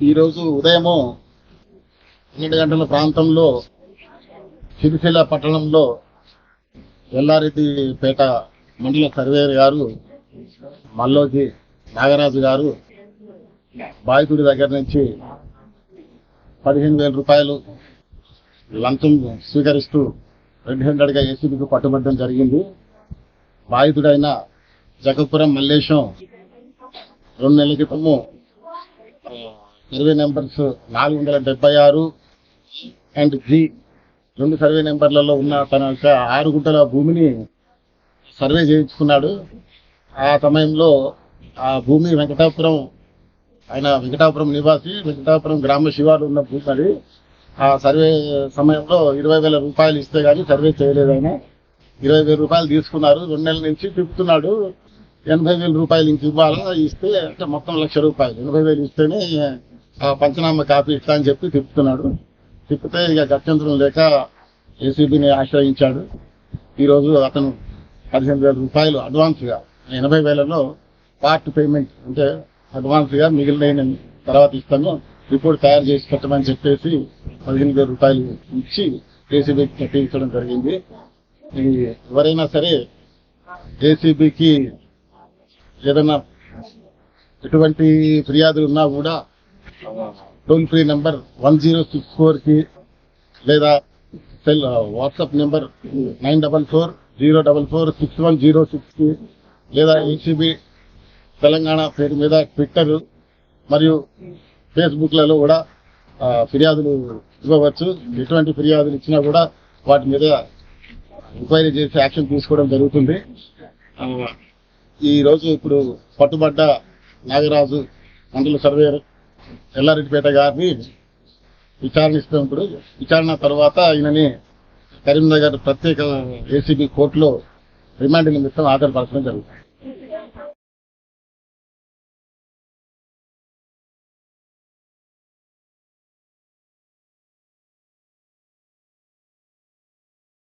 ఈరోజు ఉదయము పన్నెండు గంటల ప్రాంతంలో సిరిసిల్ల పట్టణంలో ఎల్లారెడ్డిపేట మండల సర్వేయర్ గారు మల్లోజి నాగరాజు గారు బాధితుడి దగ్గర నుంచి పదిహేను వేల రూపాయలు లంచం స్వీకరిస్తూ రెడ్ హండ్రెడ్గా ఏసీబీకి పట్టుబట్టడం జరిగింది. బాధితుడైన జగపురం మల్లేశం రెండు నెలల క్రితము సర్వే నెంబర్స్ నాలుగు వందల డెబ్బై ఆరు అండ్ జి రెండు సర్వే నెంబర్లలో ఉన్న తన యొక్క ఆరు గుంటల భూమిని సర్వే చేయించుకున్నాడు. ఆ సమయంలో ఆ భూమి వెంకటాపురం ఆయన వెంకటాపురం నివాసి వెంకటాపురం గ్రామ శివారు ఉన్న భూమి అది. ఆ సర్వే సమయంలో ఇరవై వేల రూపాయలు ఇస్తే గానీ సర్వే చేయలేదు ఆయన. ఇరవై వేల రూపాయలు తీసుకున్నారు. రెండు నెలల నుంచి తిప్పుతున్నాడు. ఎనభై వేల రూపాయలు ఇంక ఇవ్వాలా? ఇస్తే అంటే మొత్తం లక్ష రూపాయలు. ఎనభై వేలు ఇస్తేనే పంచనామా కాపీ ఇస్తా అని చెప్పి తిప్పుతున్నాడు. తిప్పితే ఇక గత్యంతరం లేక ఏసీబీని ఆశ్రయించాడు. ఈరోజు అతను పదిహేను వేల రూపాయలు అడ్వాన్స్గా ఎనభై వేలలో పార్ట్ పేమెంట్ అంటే అడ్వాన్స్గా మిగిలిన తర్వాత ఇస్తాను. రిపోర్ట్ తయారు చేసి పెట్టమని చెప్పేసి పదిహేను వేల రూపాయలు ఇచ్చి ఏసీబీకి కట్టించడం జరిగింది. ఎవరైనా సరే ఏసీబీకి ఏదైనా ఎటువంటి ఫిర్యాదులు ఉన్నా కూడా toll free number one zero six ఫోర్కి లేదా cell WhatsApp number nine double four zero double four six one zero సిక్స్కి లేదా ఏసీబీ తెలంగాణ పేరు మీద ట్విట్టర్ మరియు ఫేస్బుక్లలో కూడా ఫిర్యాదులు ఇవ్వవచ్చు. ఎటువంటి ఫిర్యాదులు ఇచ్చినా కూడా వాటి మీద ఎంక్వైరీ చేసి యాక్షన్ తీసుకోవడం జరుగుతుంది. ఈరోజు ఈ రోజు ఇప్పుడు పట్టుబడ్డ నాగరాజు మండల సర్వేయర్ ఎల్లారెడ్డిపేట గారిని విచారణిస్తున్నప్పుడు విచారణ తర్వాత ఈయనని కరీంనగర్ ప్రత్యేక ఏసీబీ కోర్టులో రిమాండ్ నిమిత్తం హాజరుపరచడం జరుగుతుంది.